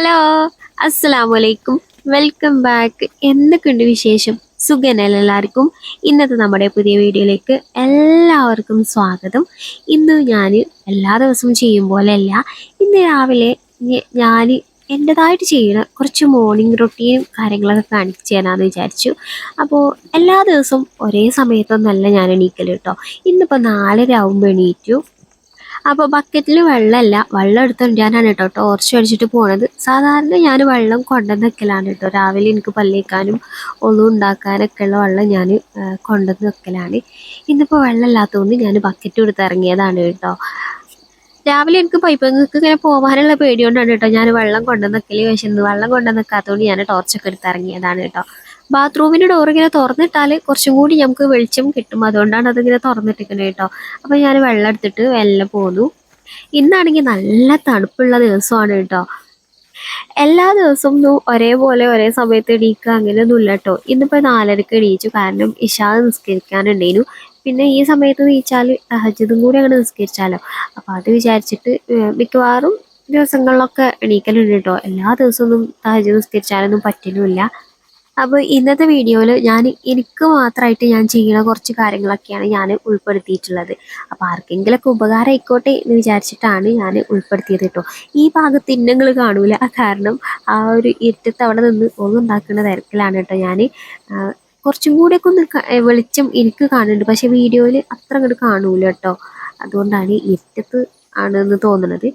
Hello അസ്സലാമു അലൈക്കും welcome back. എന്തൊക്കെയുണ്ട് വിശേഷം? സുഖനല്ല എല്ലാവർക്കും? ഇന്നത്തെ നമ്മുടെ പുതിയ വീഡിയോയിലേക്ക് എല്ലാവർക്കും സ്വാഗതം. ഇന്ന് ഞാൻ എല്ലാ ദിവസവും ചെയ്യും പോലെയല്ല. ഇന്ന് രാവിലെ ഞാൻ എന്റെതായിട്ട് ചെയ്യണ കുറച്ച് മോർണിംഗ് റൊട്ടീനും കാര്യങ്ങളൊക്കെ കാണിച്ചു തരാമെന്ന് വിചാരിച്ചു. അപ്പോൾ എല്ലാ ദിവസവും ഒരേ സമയത്തൊന്നല്ല ഞാൻ എണീക്കൽ കേട്ടോ ഇന്നിപ്പോൾ നാലര ആകുമ്പോൾ എണീറ്റു. അപ്പോൾ ബക്കറ്റിൽ വെള്ളമല്ല. വെള്ളം എടുത്തുകൊണ്ടാണ് കേട്ടോ. ടോർച്ച് അടിച്ചിട്ട് പോണത്. സാധാരണ ഞാൻ വെള്ളം കൊണ്ടുവന്ന് വെക്കലാണ് കേട്ടോ. രാവിലെ എനിക്ക് പല്ലേക്കാനും ഒന്നും ഉണ്ടാക്കാനൊക്കെ ഉള്ള വെള്ളം ഞാൻ കൊണ്ടുവന്ന് വെക്കലാണ്. ഇന്നിപ്പോൾ വെള്ളം ഇല്ലാത്തതുകൊണ്ട് ഞാൻ ബക്കറ്റ് എടുത്ത് ഇറങ്ങിയതാണ് കേട്ടോ. രാവിലെ എനിക്ക് പൈപ്പങ്ങൾക്ക് ഇങ്ങനെ പോകാനുള്ള പേടി കൊണ്ടാണ് കേട്ടോ ഞാൻ വെള്ളം കൊണ്ടുവന്ന് വെക്കൽ. പക്ഷെ വെള്ളം കൊണ്ടുവന്ന് വെക്കാത്തതുകൊണ്ട് ഞാൻ ടോർച്ചൊക്കെ എടുത്ത് ഇറങ്ങിയതാണ് കേട്ടോ. ബാത്റൂമിന്റെ ഡോർ ഇങ്ങനെ തുറന്നിട്ടാൽ കുറച്ചും കൂടി നമുക്ക് വെളിച്ചം കിട്ടും. അതുകൊണ്ടാണ് അതിങ്ങനെ തുറന്നിട്ടിരിക്കുന്നത് കേട്ടോ അപ്പോൾ ഞാൻ വെള്ളം എടുത്തിട്ട് വെള്ളം പോന്നു. ഇന്നാണെങ്കിൽ നല്ല തണുപ്പുള്ള ദിവസമാണ് കേട്ടോ എല്ലാ ദിവസവും ഒരേപോലെ ഒരേ സമയത്ത് എണീക്കുക അങ്ങനെയൊന്നും ഇല്ല കേട്ടോ ഇന്നിപ്പോൾ നാലരക്ക് എണീച്ചു. കാരണം ഇഷാ നിസ്കരിക്കാനുണ്ടേനു പിന്നെ ഈ സമയത്ത് നീച്ചാൽ അഹജിതും കൂടി അങ്ങനെ നിസ്കരിച്ചാലോ. അപ്പോൾ അത് വിചാരിച്ചിട്ട് മിക്കവാറും ദിവസങ്ങളിലൊക്കെ എണീക്കലുണ്ട് കേട്ടോ എല്ലാ ദിവസവും തഹജ് നിസ്കരിച്ചാലൊന്നും പറ്റലുമില്ല. അപ്പോൾ ഇന്നത്തെ വീഡിയോയിൽ ഞാൻ എനിക്ക് മാത്രമായിട്ട് ഞാൻ ചെയ്യുന്ന കുറച്ച് കാര്യങ്ങളൊക്കെയാണ് ഞാൻ ഉൾപ്പെടുത്തിയിട്ടുള്ളത്. അപ്പോൾ ആർക്കെങ്കിലൊക്കെ ഉപകാരം ആയിക്കോട്ടെ എന്ന് വിചാരിച്ചിട്ടാണ് ഞാൻ ഉൾപ്പെടുത്തിയത് കേട്ടോ. ഈ ഭാഗത്ത് ഇന്നങ്ങൾ കാണൂല. കാരണം ആ ഒരു ഇരുട്ടത്ത് അവിടെ നിന്ന് ഒന്നുണ്ടാക്കുന്ന തിരക്കിലാണ് കേട്ടോ ഞാൻ കുറച്ചും കൂടിയൊക്കെ ഒന്ന് വെളിച്ചം എനിക്ക് കാണുന്നുണ്ട്. പക്ഷേ വീഡിയോയിൽ അത്ര അങ്ങോട്ട് കാണൂല കേട്ടോ. അതുകൊണ്ടാണ് ഇരുട്ടത്ത് ആണെന്ന് തോന്നുന്നത്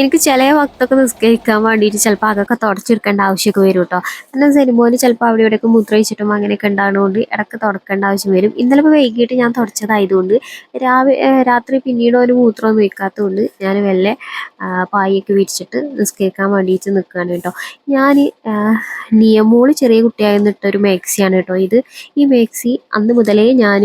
എനിക്ക് ചില വക്തൊക്കെ നിസ്കരിക്കാൻ വേണ്ടിയിട്ട് ചിലപ്പോൾ അതൊക്കെ തുടച്ചെടുക്കേണ്ട ആവശ്യമൊക്കെ വരും കേട്ടോ. എന്നാൽ സിനിമയിൽ ചിലപ്പോൾ അവിടെ ഇവിടെയൊക്കെ മുദ്രയിച്ചിട്ടും അങ്ങനെയൊക്കെ ഉണ്ടാകുന്നതുകൊണ്ട് ഇടയ്ക്ക് തുടക്കേണ്ട ആവശ്യം വരും. ഇന്നലെ ഇപ്പോൾ വൈകിട്ട് ഞാൻ തുടച്ചതായതുകൊണ്ട് രാവിലെ രാത്രി പിന്നീട് ഒരു മൂത്രമൊന്നും വയ്ക്കാത്തതുകൊണ്ട് ഞാൻ വെല്ലെ പായൊക്കെ വിരിച്ചിട്ട് നിസ്കരിക്കാൻ വേണ്ടിയിട്ട് നിൽക്കുകയാണ് കേട്ടോ. ഞാൻ നിയമോൾ ചെറിയ കുട്ടിയായിരുന്നിട്ടൊരു മാക്സിയാണ് കേട്ടോ. ഇത് ഈ മാക്സി അന്ന് മുതലേ ഞാൻ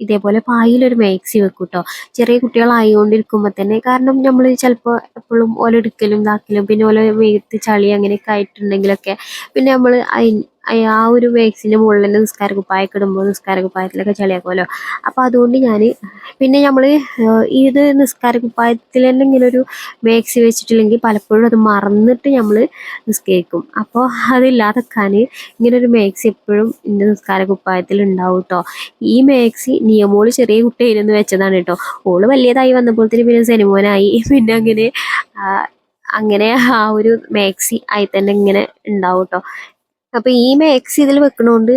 ഇതേപോലെ പായിലൊരു മാക്സി വെക്കും കേട്ടോ ചെറിയ കുട്ടികളായിക്കൊണ്ടിരിക്കുമ്പോൾ തന്നെ. കാരണം നമ്മൾ ചിലപ്പോൾ എപ്പോഴും ഓലെടുക്കലും ഇതാക്കലും പിന്നെ ഓല മേത്ത് ചളി അങ്ങനെയൊക്കെ ആയിട്ടുണ്ടെങ്കിലൊക്കെ പിന്നെ നമ്മൾ ആ ഒരു വേക്സിന്റെ മുകളിൽ നിസ്കാര കുപ്പായൊക്കെ ഇടുമ്പോൾ നിസ്കാര കുപ്പായത്തിലൊക്കെ ചളിയാക്കുമല്ലോ അപ്പോൾ അതുകൊണ്ട് ഞാൻ പിന്നെ നമ്മൾ ഇത് നിസ്കാര കുപ്പായത്തിൽ തന്നെ ഇങ്ങനെ ഒരു മാക്സി വെച്ചിട്ടില്ലെങ്കിൽ പലപ്പോഴും അത് മറന്നിട്ട് നമ്മൾ നിസ്കരിക്കും. അപ്പോൾ അതില്ലാതെക്കാൻ ഇങ്ങനെ ഒരു മാക്സി എപ്പോഴും എന്റെ നിസ്കാര കുപ്പായത്തിൽ ഉണ്ടാവും കേട്ടോ ഈ മേക്സി നിയമോൾ ചെറിയ കുട്ടിയായിരുന്നു വെച്ചതാണ് കേട്ടോ ഓൾ വലിയതായി വന്നപ്പോഴത്തേന് പിന്നെ സെനിമോനായി. പിന്നെ അങ്ങനെ അങ്ങനെ ആ ഒരു മാക്സി ആയി തന്നെ ഇങ്ങനെ ഉണ്ടാവും കേട്ടോ അപ്പൊ ഈ മാക്സ് ഇതിൽ വെക്കണോണ്ട്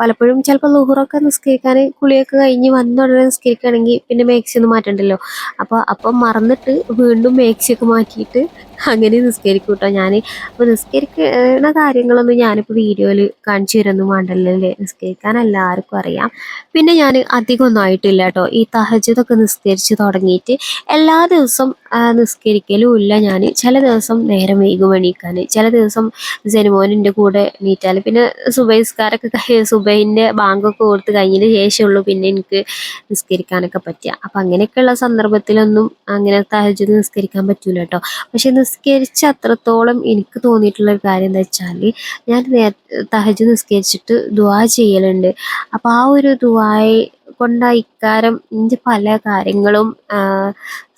പലപ്പോഴും ചിലപ്പോൾ ലുഹറൊക്കെ നിസ്കരിക്കാൻ കുളിയൊക്കെ കഴിഞ്ഞ് വന്ന ഉടനെ നിസ്കരിക്കുകയാണെങ്കിൽ പിന്നെ മാക്സി ഒന്നും മാറ്റണ്ടല്ലോ. അപ്പോൾ അപ്പം മറന്നിട്ട് വീണ്ടും മാക്സിയൊക്കെ മാറ്റിയിട്ട് അങ്ങനെ നിസ്കരിക്കും കേട്ടോ ഞാൻ അപ്പോൾ നിസ്കരിക്കുന്ന കാര്യങ്ങളൊന്നും ഞാനിപ്പോൾ വീഡിയോയിൽ കാണിച്ചു തരുന്നു വേണ്ടല്ലേ നിസ്കരിക്കാൻ എല്ലാവർക്കും അറിയാം. പിന്നെ ഞാൻ അധികം ഒന്നും ആയിട്ടില്ല കേട്ടോ ഈ തഹജതൊക്കെ നിസ്കരിച്ച് തുടങ്ങിയിട്ട് എല്ലാ ദിവസവും നിസ്കരിക്കലും ഇല്ല ഞാൻ ചില ദിവസം നേരം വൈകും എണീക്കാൻ ചില ദിവസം ജനുമോനിന്റെ കൂടെ എണീറ്റാൽ പിന്നെ സുബൈസ്കാരൊക്കെ സുബൈന്റെ ബാങ്കൊക്കെ കൊടുത്ത് കഴിഞ്ഞതിന് ശേഷമുള്ളൂ പിന്നെ എനിക്ക് നിസ്കരിക്കാനൊക്കെ പറ്റുക. അപ്പം അങ്ങനെയൊക്കെയുള്ള സന്ദർഭത്തിലൊന്നും അങ്ങനെ തഹജിത് നിസ്കരിക്കാൻ പറ്റൂല കേട്ടോ പക്ഷെ നിസ്കരിച്ച അത്രത്തോളം എനിക്ക് തോന്നിയിട്ടുള്ള ഒരു കാര്യം എന്താ വെച്ചാൽ ഞാൻ നേ തഹജ് നിസ്കരിച്ചിട്ട് ദുവാ ചെയ്യലുണ്ട്. അപ്പം ആ ഒരു ദുവായി കൊണ്ട ഇക്കാരം എന്റെ പല കാര്യങ്ങളും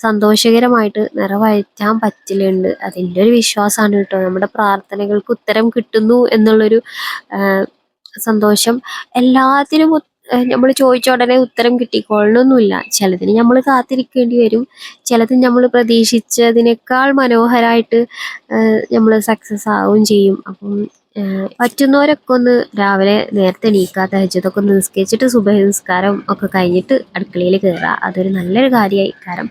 സന്തോഷകരമായിട്ട് നിറവേറ്റാൻ പറ്റലുണ്ട് അതിന്റെ ഒരു വിശ്വാസമാണ് കേട്ടോ. നമ്മുടെ പ്രാർത്ഥനകൾക്ക് ഉത്തരം കിട്ടുന്നു എന്നുള്ളൊരു സന്തോഷം എല്ലാത്തിനും നമ്മൾ ചോദിച്ച ഉടനെ ഉത്തരം കിട്ടിക്കൊള്ളണമെന്നില്ല ചിലതിന് നമ്മൾ കാത്തിരിക്കേണ്ടി വരും. ചിലത് നമ്മൾ പ്രതീക്ഷിച്ചതിനേക്കാൾ മനോഹരമായിട്ട് നമ്മൾ സക്സസ് ആവുകയും ചെയ്യും. അപ്പം പറ്റുന്നവരൊക്കെ ഒന്ന് രാവിലെ നേരത്തെ എണീക്കുക തഹജതൊക്കെ ഒന്ന് നിസ്കരിച്ചിട്ട് സുബഹ നിസ്കാരം ഒക്കെ കഴിഞ്ഞിട്ട് അടുക്കളയിൽ കയറുക അതൊരു നല്ലൊരു കാര്യമായി. കാരണം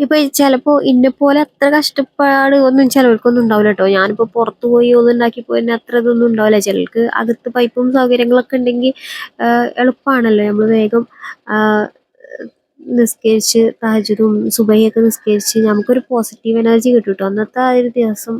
ഇപ്പൊ ചിലപ്പോ ഇന്നെ പോലെ അത്ര കഷ്ടപ്പാട് ഒന്നും ചിലവർക്കൊന്നും ഉണ്ടാവില്ല കേട്ടോ ഞാനിപ്പോ പുറത്തു പോയി ഒന്നും ഉണ്ടാക്കി പോയി അത്ര ഇതൊന്നും ഉണ്ടാവില്ല. ചിലർക്ക് അകത്ത് പൈപ്പും സൗകര്യങ്ങളൊക്കെ ഉണ്ടെങ്കിൽ എളുപ്പമാണല്ലോ നമ്മൾ വേഗം നിസ്കരിച്ച് താജുദും സുബൈയൊക്കെ നിസ്കരിച്ച് നമുക്കൊരു പോസിറ്റീവ് എനർജി കിട്ടും കേട്ടോ അന്നത്തെ ആ ഒരു ദിവസം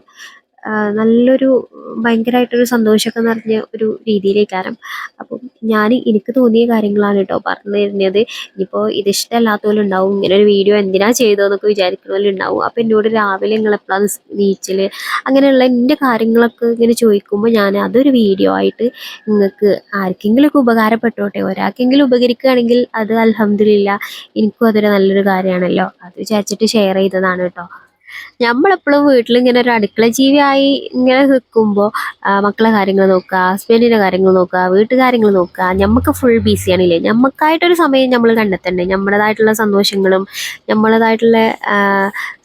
നല്ലൊരു ഭയങ്കരമായിട്ടൊരു സന്തോഷമൊക്കെ നിറഞ്ഞ ഒരു രീതിയിലേക്കാരം അപ്പം ഞാൻ എനിക്ക് തോന്നിയ കാര്യങ്ങളാണ് കേട്ടോ പറഞ്ഞു തരുന്നത്. ഇനിയിപ്പോൾ ഇത് ഇഷ്ടമല്ലാത്തവരുണ്ടാവും ഇങ്ങനെ ഒരു വീഡിയോ എന്തിനാ ചെയ്തതെന്നൊക്കെ വിചാരിക്കുന്നവരുണ്ടാവും അപ്പം എന്നോട് രാവിലെ നിങ്ങൾ എപ്പോഴാണ് നീച്ചൽ അങ്ങനെയുള്ള എന്റെ കാര്യങ്ങളൊക്കെ ഇങ്ങനെ ചോദിക്കുമ്പോൾ ഞാൻ അതൊരു വീഡിയോ ആയിട്ട് നിങ്ങൾക്ക് ആർക്കെങ്കിലുമൊക്കെ ഉപകാരപ്പെട്ടോട്ടെ? ഒരാൾക്കെങ്കിലും ഉപകരിക്കുകയാണെങ്കിൽ അത് അലഹമില്ല എനിക്കും അതൊരു നല്ലൊരു കാര്യമാണല്ലോ. അത് വിചാരിച്ചിട്ട് ഷെയർ ചെയ്തതാണ് കേട്ടോ. നമ്മളെപ്പോഴും വീട്ടിൽ ഇങ്ങനെ ഒരു അടുക്കള ജീവിയായി ഇങ്ങനെ നിൽക്കുമ്പോൾ മക്കളെ കാര്യങ്ങൾ നോക്കുക ഹസ്ബൻഡിന്റെ കാര്യങ്ങൾ നോക്കുക വീട്ടുകാര്യങ്ങൾ നോക്കുക നമുക്ക് ഫുൾ ബിസി ബിസിയാണില്ലേ നമുക്കായിട്ടൊരു സമയം നമ്മൾ കണ്ടെത്തണ്ടേ? നമ്മുടേതായിട്ടുള്ള സന്തോഷങ്ങളും നമ്മളേതായിട്ടുള്ള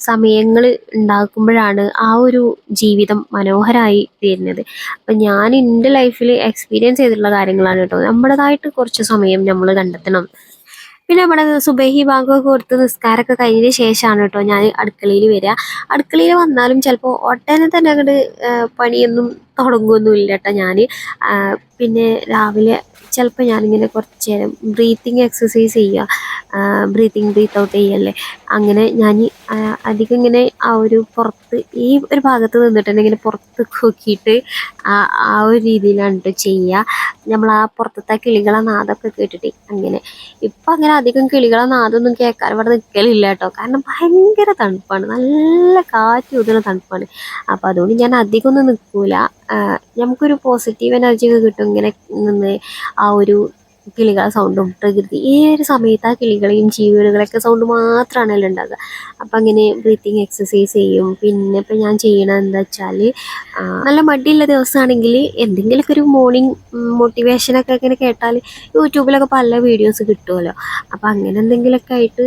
സമയങ്ങൾ ഉണ്ടാക്കുമ്പോഴാണ് ആ ഒരു ജീവിതം മനോഹരമായി തീരുന്നത്. അപ്പം ഞാൻ എന്റെ ലൈഫിൽ എക്സ്പീരിയൻസ് ചെയ്തിട്ടുള്ള കാര്യങ്ങളാണ് കേട്ടോ. നമ്മുടേതായിട്ട് കുറച്ച് സമയം നമ്മൾ കണ്ടെത്തണം. പിന്നെ നമ്മുടെ സുബഹി ബാങ്കൊക്കെ കൊടുത്ത് നിസ്കാരമൊക്കെ കഴിഞ്ഞതിന് ശേഷമാണ് കേട്ടോ ഞാൻ അടുക്കളയിൽ വരിക. അടുക്കളയിൽ വന്നാലും ചിലപ്പോൾ ഒട്ടനെ തന്നെ അങ്ങോട്ട് പണിയൊന്നും തുടങ്ങുമൊന്നുമില്ല കേട്ടോ ഞാൻ പിന്നെ രാവിലെ ചിലപ്പോൾ ഞാനിങ്ങനെ കുറച്ച് നേരം ബ്രീത്തിങ് എക്സസൈസ് ചെയ്യുക. ബ്രീത്തിങ് ബ്രീത്ത് ഔട്ട് ചെയ്യല്ലേ അങ്ങനെ ഞാൻ അധികം ഇങ്ങനെ ആ ഒരു പുറത്ത് ഈ ഒരു ഭാഗത്ത് നിന്നിട്ട് തന്നെ ഇങ്ങനെ പുറത്ത് നോക്കിയിട്ട് ആ ആ ഒരു രീതിയിലാണ് കേട്ടോ ചെയ്യുക നമ്മൾ ആ പുറത്തത്തെ കിളികളെ നാദമൊക്കെ കേട്ടിട്ട് അങ്ങനെ. ഇപ്പം അങ്ങനെ അധികം കിളികളെ നാദമൊന്നും കേൾക്കാൻ ഇവിടെ നിൽക്കലില്ല കേട്ടോ കാരണം ഭയങ്കര തണുപ്പാണ്. നല്ല കാറ്റ് ഊതുന്ന തണുപ്പാണ്. അപ്പോൾ അതുകൊണ്ട് ഞാൻ അധികം ഒന്നും നിൽക്കൂല നമുക്കൊരു പോസിറ്റീവ് എനർജി ഒക്കെ കിട്ടും ഇങ്ങനെ നിന്ന് ആ ഒരു കിളികളുടെ സൗണ്ടും പ്രകൃതി ഈ ഒരു സമയത്ത് ആ കിളികളെയും ജീവികളൊക്കെ സൗണ്ട് മാത്രമാണല്ലോ ഉണ്ടാകുക അപ്പം അങ്ങനെ ബ്രീത്തിങ് എക്സസൈസ് ചെയ്യും. പിന്നെ ഇപ്പം ഞാൻ ചെയ്യണത് എന്താ വെച്ചാൽ നല്ല മടിയുള്ള ദിവസമാണെങ്കിൽ എന്തെങ്കിലുമൊക്കെ ഒരു മോർണിംഗ് മോട്ടിവേഷനൊക്കെ ഇങ്ങനെ കേട്ടാൽ യൂട്യൂബിലൊക്കെ പല വീഡിയോസ് കിട്ടുമല്ലോ അപ്പം അങ്ങനെ എന്തെങ്കിലുമൊക്കെ ആയിട്ട്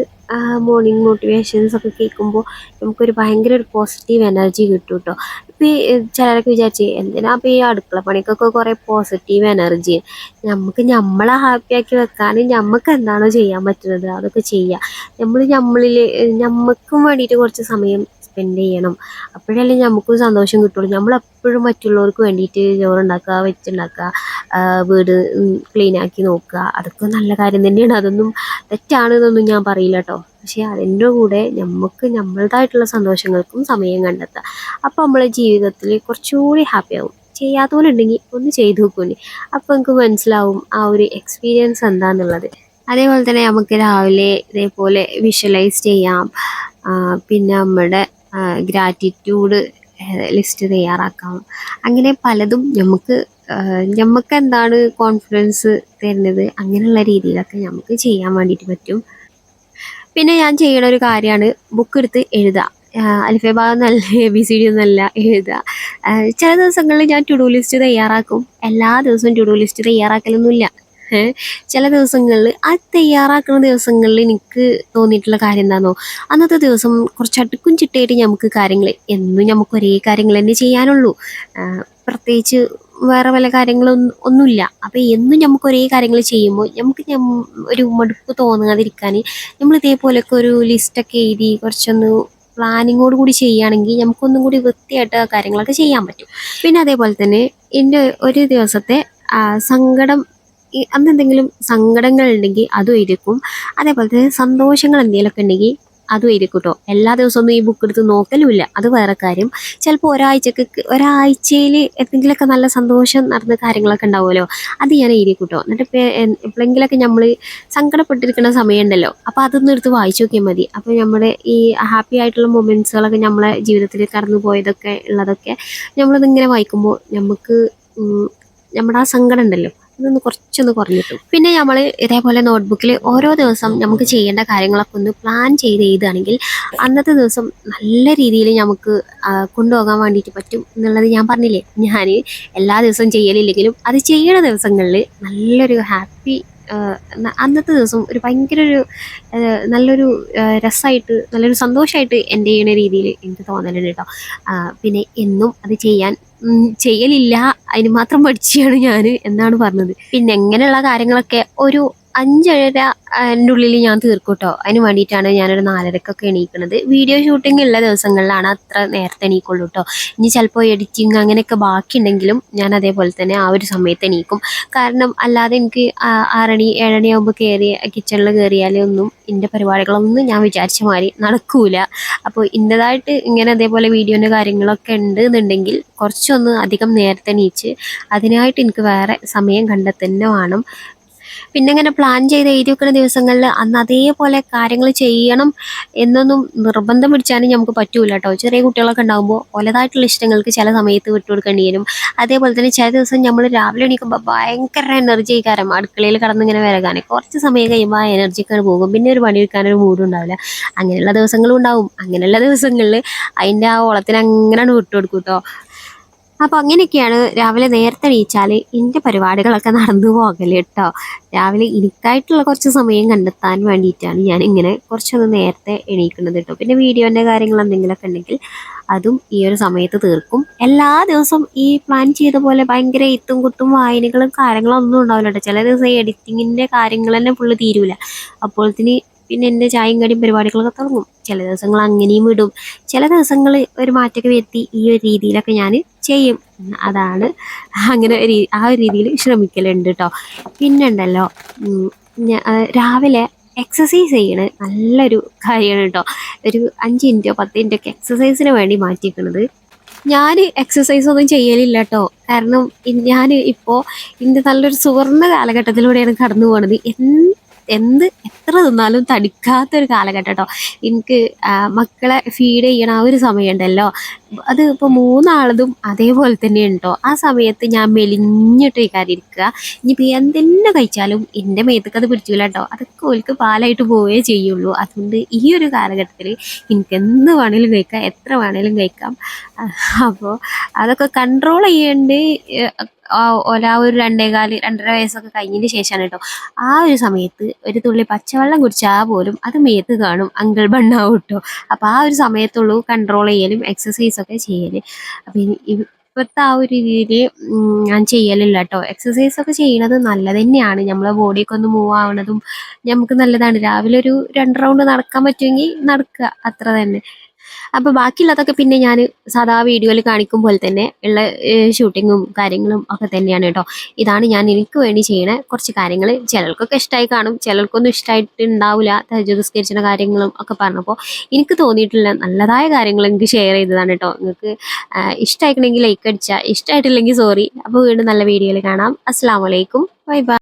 മോർണിംഗ് മോട്ടിവേഷൻസ് ഒക്കെ കേൾക്കുമ്പോൾ നമുക്കൊരു ഭയങ്കര ഒരു പോസിറ്റീവ് എനർജി കിട്ടും കേട്ടോ ഇപ്പോൾ ഈ ചിലരൊക്കെ വിചാരിച്ച് എന്തിനാ ഇപ്പോൾ ഈ അടുക്കള പണിക്കൊക്കെ കുറേ പോസിറ്റീവ് എനർജി നമുക്ക് നമ്മളെ ഹാപ്പിയാക്കി വെക്കാൻ നമുക്ക് എന്താണോ ചെയ്യാൻ പറ്റുന്നത് അതൊക്കെ ചെയ്യുക നമ്മൾ നമ്മളിൽ നമുക്കും വേണ്ടിയിട്ട് കുറച്ച് സമയം സ്പെൻഡ് ചെയ്യണം. അപ്പോഴല്ലേ നമുക്കും സന്തോഷം കിട്ടുള്ളൂ. നമ്മളെപ്പോഴും മറ്റുള്ളവർക്ക് വേണ്ടിയിട്ട് ചോറുണ്ടാക്കുക വെച്ചുണ്ടാക്കുക വീട് ക്ലീൻ ആക്കി നോക്കുക. അതൊക്കെ നല്ല കാര്യം തന്നെയാണ്. അതൊന്നും തെറ്റാണെന്നൊന്നും ഞാൻ പറയില്ല കേട്ടോ. പക്ഷേ അതിന്റെ കൂടെ നമുക്ക് നമ്മളുടേതായിട്ടുള്ള സന്തോഷങ്ങൾക്കും സമയം കണ്ടെത്തുക. അപ്പോൾ നമ്മളെ ജീവിതത്തിൽ കുറച്ചുകൂടി ഹാപ്പി ആവും. ചെയ്യാത്തവരുണ്ടെങ്കിൽ ഒന്ന് ചെയ്തു നോക്കൂലേ. അപ്പോൾ നമുക്ക് മനസ്സിലാവും ആ ഒരു എക്സ്പീരിയൻസ് എന്താണെന്നുള്ളത് അതേപോലെ തന്നെ നമുക്ക് രാവിലെ ഇതേപോലെ വിഷ്വലൈസ് ചെയ്യാം. പിന്നെ നമ്മുടെ ഗ്രാറ്റിറ്റ്യൂഡ് ലിസ്റ്റ് തയ്യാറാക്കാം. അങ്ങനെ പലതും നമുക്ക് നമുക്ക് എന്താണ് കോൺഫിഡൻസ് തരുന്നത്? അങ്ങനെയുള്ള രീതിയിലൊക്കെ നമുക്ക് ചെയ്യാൻ വേണ്ടിയിട്ട് പറ്റും. പിന്നെ ഞാൻ ചെയ്യണ ഒരു കാര്യമാണ് ബുക്ക് എടുത്ത് എഴുതുക അലിഫേ ഭാഗം നല്ല എ ബി സി ഡി ഒന്നല്ല എഴുതുക ചില ദിവസങ്ങളിൽ ഞാൻ ടു ഡു ലിസ്റ്റ് തയ്യാറാക്കും. എല്ലാ ദിവസവും ടു ഡു ലിസ്റ്റ് തയ്യാറാക്കലൊന്നുമില്ല. ചില ദിവസങ്ങളിൽ ആ തയ്യാറാക്കുന്ന ദിവസങ്ങളിൽ എനിക്ക് തോന്നിയിട്ടുള്ള കാര്യം എന്താണെന്നോ അന്നത്തെ ദിവസം കുറച്ച് അടുക്കും ചിട്ടയായിട്ട് നമുക്ക് കാര്യങ്ങൾ എന്നും നമുക്ക് ഒരേ കാര്യങ്ങൾ തന്നെ ചെയ്യാനുള്ളൂ. പ്രത്യേകിച്ച് വേറെ വല്ല കാര്യങ്ങളൊന്നും ഒന്നുമില്ല. അപ്പോൾ എന്നും നമുക്ക് ഒരേ കാര്യങ്ങൾ ചെയ്യുമ്പോൾ നമുക്ക് ഒരു മടുപ്പ് തോന്നാതിരിക്കാൻ നമ്മൾ ഇതേപോലെയൊക്കെ ഒരു ലിസ്റ്റൊക്കെ എഴുതി കുറച്ചൊന്ന് പ്ലാനിങ്ങോട് കൂടി ചെയ്യുകയാണെങ്കിൽ നമുക്കൊന്നും കൂടി വൃത്തിയായിട്ട് കാര്യങ്ങളൊക്കെ ചെയ്യാൻ പറ്റും. പിന്നെ അതേപോലെ തന്നെ എന്റെ ഒരു ദിവസത്തെ സങ്കടം അന്ന് എന്തെങ്കിലും സങ്കടങ്ങൾ ഉണ്ടെങ്കിൽ അതും ഇരിക്കും അതേപോലെ തന്നെ സന്തോഷങ്ങൾ എന്തെങ്കിലുമൊക്കെ ഉണ്ടെങ്കിൽ അതും ഇരിക്കും കേട്ടോ എല്ലാ ദിവസവും ഈ ബുക്ക് എടുത്ത് നോക്കലുമില്ല. അത് വേറെ കാര്യം. ചിലപ്പോൾ ഒരാഴ്ചക്ക് ഒരാഴ്ചയിൽ എന്തെങ്കിലുമൊക്കെ നല്ല സന്തോഷം നടന്ന കാര്യങ്ങളൊക്കെ ഉണ്ടാവുമല്ലോ അത് ഞാൻ എഴുതി കൂട്ടോ എന്നിട്ട് എപ്പോഴെങ്കിലൊക്കെ നമ്മൾ സങ്കടപ്പെട്ടിരിക്കുന്ന സമയമുണ്ടല്ലോ അപ്പോൾ അതൊന്നും എടുത്ത് വായിച്ചു നോക്കിയാൽ മതി. അപ്പോൾ നമ്മുടെ ഈ ഹാപ്പി ആയിട്ടുള്ള മൊമെന്റ്സുകളൊക്കെ നമ്മളെ ജീവിതത്തിൽ കടന്നു പോയതൊക്കെ ഉള്ളതൊക്കെ നമ്മളിതിങ്ങനെ വായിക്കുമ്പോൾ നമുക്ക് നമ്മുടെ ആ സങ്കടം ഉണ്ടല്ലോ അതൊന്ന് കുറച്ചൊന്ന് കുറഞ്ഞിട്ടു. പിന്നെ നമ്മൾ ഇതേപോലെ നോട്ട്ബുക്കിൽ ഓരോ ദിവസം നമുക്ക് ചെയ്യേണ്ട കാര്യങ്ങളൊക്കെ ഒന്ന് പ്ലാൻ ചെയ്ത് എഴുതുകയാണെങ്കിൽ അന്നത്തെ ദിവസം നല്ല രീതിയിൽ നമുക്ക് കൊണ്ടുപോകാൻ വേണ്ടിയിട്ട് പറ്റും എന്നുള്ളത് ഞാൻ പറഞ്ഞില്ലേ? ഞാൻ എല്ലാ ദിവസവും ചെയ്യലില്ലെങ്കിലും അത് ചെയ്യുന്ന ദിവസങ്ങളിൽ നല്ലൊരു ഹാപ്പി അന്നത്തെ ദിവസം ഒരു ഭയങ്കര ഒരു നല്ലൊരു രസമായിട്ട് നല്ലൊരു സന്തോഷമായിട്ട് എന്റെ ചെയ്യുന്ന രീതിയിൽ എനിക്ക് തോന്നലുണ്ട് കേട്ടോ പിന്നെ എന്നും അത് ചെയ്യാൻ ചെയ്യലില്ല അതിന് മാത്രം പഠിച്ചാണ് ഞാൻ എന്നാണ് പറഞ്ഞത്. പിന്നെ എങ്ങനെയുള്ള കാര്യങ്ങളൊക്കെ ഒരു അഞ്ചര എന്റെ ഉള്ളിൽ ഞാൻ തീർക്കും കേട്ടോ അതിന് വേണ്ടിയിട്ടാണ് ഞാനൊരു നാലരക്കൊക്കെ എണീക്കുന്നത് വീഡിയോ ഷൂട്ടിംഗ് ഉള്ള ദിവസങ്ങളിലാണ് അത്ര നേരത്തെ എണീക്കുള്ളൂ കേട്ടോ ഇനി ചിലപ്പോൾ എഡിറ്റിങ് അങ്ങനെയൊക്കെ ബാക്കിയുണ്ടെങ്കിലും ഞാൻ അതേപോലെ തന്നെ ആ ഒരു സമയത്ത് എണീക്കും. കാരണം അല്ലാതെ എനിക്ക് ആറണി ഏഴണി ആകുമ്പോൾ കയറി കിച്ചണിൽ കയറിയാലേ ഒന്നും എന്റെ പരിപാടികളൊന്നും ഞാൻ വിചാരിച്ച മാതിരി നടക്കൂല. അപ്പോൾ ഇന്റെതായിട്ട് ഇങ്ങനെ അതേപോലെ വീഡിയോന്റെ കാര്യങ്ങളൊക്കെ ഉണ്ട് എന്നുണ്ടെങ്കിൽ കുറച്ചൊന്ന് അധികം നേരത്തെ എണീച്ച് അതിനായിട്ട് എനിക്ക് വേറെ സമയം കണ്ടെത്തന്നെ വേണം. പിന്നെ ഇങ്ങനെ പ്ലാൻ ചെയ്ത് എഴുതി വെക്കുന്ന ദിവസങ്ങളിൽ അന്ന് അതേപോലെ കാര്യങ്ങൾ ചെയ്യണം എന്നൊന്നും നിർബന്ധം പിടിച്ചാലും നമുക്ക് പറ്റൂല കേട്ടോ ചെറിയ കുട്ടികളൊക്കെ ഉണ്ടാകുമ്പോൾ ഓലതായിട്ടുള്ള ഇഷ്ടങ്ങൾക്ക് ചില സമയത്ത് വിട്ടുകൊടുക്കേണ്ടി വരും. അതേപോലെ തന്നെ ചില ദിവസം നമ്മൾ രാവിലെ എണീക്കുമ്പോൾ ഭയങ്കര എനർജി കാരണം അടുക്കളയിൽ കടന്നിങ്ങനെ വിറകാണ് കുറച്ച് സമയം കഴിയുമ്പോൾ ആ എനർജി പോകും. പിന്നെ ഒരു പണിയെടുക്കാനൊരു മൂഡും ഉണ്ടാവില്ല. അങ്ങനെയുള്ള ദിവസങ്ങളും ഉണ്ടാവും. അങ്ങനെയുള്ള ദിവസങ്ങളിൽ അതിന്റെ ആ ഓളത്തിന് അങ്ങനെ വിട്ടുകൊടുക്കും കേട്ടോ അപ്പോൾ അങ്ങനെയൊക്കെയാണ് രാവിലെ നേരത്തെ എണീച്ചാൽ എന്റെ പരിപാടികളൊക്കെ നടന്നു പോകൽ കേട്ടോ. രാവിലെ എനിക്കായിട്ടുള്ള കുറച്ച് സമയം കണ്ടെത്താൻ വേണ്ടിയിട്ടാണ് ഞാൻ ഇങ്ങനെ കുറച്ചൊന്ന് നേരത്തെ എണീക്കുന്നത് കേട്ടോ. പിന്നെ വീഡിയോന്റെ കാര്യങ്ങൾ എന്തെങ്കിലുമൊക്കെ ഉണ്ടെങ്കിൽ അതും ഈ ഒരു സമയത്ത് തീർക്കും. എല്ലാ ദിവസവും ഈ പ്ലാൻ ചെയ്ത പോലെ ഭയങ്കര ഇത്തും കുത്തും വായനകളും കാര്യങ്ങളും ഒന്നും ഉണ്ടാവില്ല കേട്ടോ. ചില ദിവസം എഡിറ്റിങ്ങിന്റെ കാര്യങ്ങൾ തന്നെ ഫുള്ള് തീരൂല. അപ്പോഴത്തിന് പിന്നെ എന്റെ ചായയും കടിയും പരിപാടികളൊക്കെ തുടങ്ങും. ചില ദിവസങ്ങൾ അങ്ങനെയും വിടും ചില ദിവസങ്ങൾ ഒരു മാറ്റമൊക്കെ വരുത്തി ഈ ഒരു രീതിയിലൊക്കെ ഞാൻ ചെയ്യും. അതാണ് അങ്ങനെ ആ ഒരു രീതിയിൽ ശ്രമിക്കലുണ്ട് കേട്ടോ പിന്നെ ഉണ്ടല്ലോ ഉം, ഞാ- ആ, രാവിലെ എക്സസൈസ് ചെയ്യണ നല്ലൊരു കാര്യമാണ് കേട്ടോ ഒരു അഞ്ച് മിനിറ്റോ പത്ത് മിനിറ്റോ ഒക്കെ എക്സസൈസിന് വേണ്ടി മാറ്റിയിരിക്കുന്നത് ഞാൻ എക്സസൈസ് ഒന്നും ചെയ്യലില്ല കേട്ടോ കാരണം ഞാൻ ഇപ്പോൾ ഇന്ന് നല്ലൊരു സുവർണ കാലഘട്ടത്തിലൂടെയാണ് കടന്നു പോകുന്നത് എന്ത് എന്ത് എത്ര തിന്നാലും തടിക്കാത്തൊരു കാലഘട്ടം കേട്ടോ എനിക്ക് മക്കളെ ഫീഡ് ചെയ്യണ ആ ഒരു സമയമുണ്ടല്ലോ. അത് ഇപ്പോൾ മൂന്നാളതും അതേപോലെ തന്നെ ഉണ്ടോ ആ സമയത്ത് ഞാൻ മെലിഞ്ഞിട്ട് ഇരിക്കുക ഇനിയിപ്പോൾ എന്തെന്നെ കഴിച്ചാലും എന്റെ മേത്തക്ക് അത് പിടിച്ചില്ല കേട്ടോ അതൊക്കെ ഓൽക്ക് പാലായിട്ട് പോവേ ചെയ്യുള്ളൂ. അതുകൊണ്ട് ഈ ഒരു കാലഘട്ടത്തിൽ എനിക്ക് എന്ത് വേണേലും കഴിക്കാം എത്ര വേണേലും കഴിക്കാം. അപ്പോൾ അതൊക്കെ കൺട്രോൾ ചെയ്യേണ്ട ഒല ഒരു രണ്ടേകാൽ രണ്ടര വയസ്സൊക്കെ കഴിഞ്ഞതിന് ശേഷമാണ് കേട്ടോ. ആ ഒരു സമയത്ത് ഒരു തുള്ളി പച്ചവെള്ളം കുടിച്ചാൽ പോലും അത് മേത്ത് കാണും അങ്കിൾ ബണ്ണാവും കേട്ടോ അപ്പോൾ ആ ഒരു സമയത്തുള്ളൂ കൺട്രോൾ ചെയ്യലും എക്സസൈസൊക്കെ ചെയ്യൽ. അപ്പം ഇപ്പോഴത്തെ ആ ഒരു രീതിയിൽ ഞാൻ ചെയ്യലില്ല കേട്ടോ. എക്സസൈസ് ഒക്കെ ചെയ്യുന്നത് നല്ലത് തന്നെയാണ്. നമ്മളെ ബോഡിയൊക്കെ ഒന്ന് മൂവ് ആവണതും നമുക്ക് നല്ലതാണ്. രാവിലെ ഒരു രണ്ട് റൗണ്ട് നടക്കാൻ പറ്റുമെങ്കിൽ നടക്കുക അത്ര തന്നെ. അപ്പോൾ ബാക്കിയുള്ളതൊക്കെ പിന്നെ ഞാൻ സാധാ വീഡിയോയിൽ കാണിക്കും പോലെ തന്നെ ഉള്ള ഷൂട്ടിങ്ങും കാര്യങ്ങളും ഒക്കെ തന്നെയാണ് കേട്ടോ. ഇതാണ് ഞാൻ എനിക്ക് വേണ്ടി ചെയ്യണ കുറച്ച് കാര്യങ്ങൾ ചിലർക്കൊക്കെ ഇഷ്ടമായി കാണും ചിലർക്കൊന്നും ഇഷ്ടമായിട്ട് ഉണ്ടാവില്ല തജുസ്കരിച്ചിന കാര്യങ്ങളും ഒക്കെ പറഞ്ഞപ്പോൾ എനിക്ക് തോന്നിയിട്ടുള്ള നല്ലതായ കാര്യങ്ങൾ എനിക്ക് ഷെയർ ചെയ്തതാണ് കേട്ടോ. നിങ്ങൾക്ക് ഇഷ്ടമായിക്കണമെങ്കിൽ ലൈക്ക് അടിച്ചാൽ ഇഷ്ടമായിട്ടില്ലെങ്കിൽ സോറി അപ്പോൾ വീണ്ടും നല്ല വീഡിയോയിൽ കാണാം. അസ്സാം വലൈക്കും ബൈ ബൈ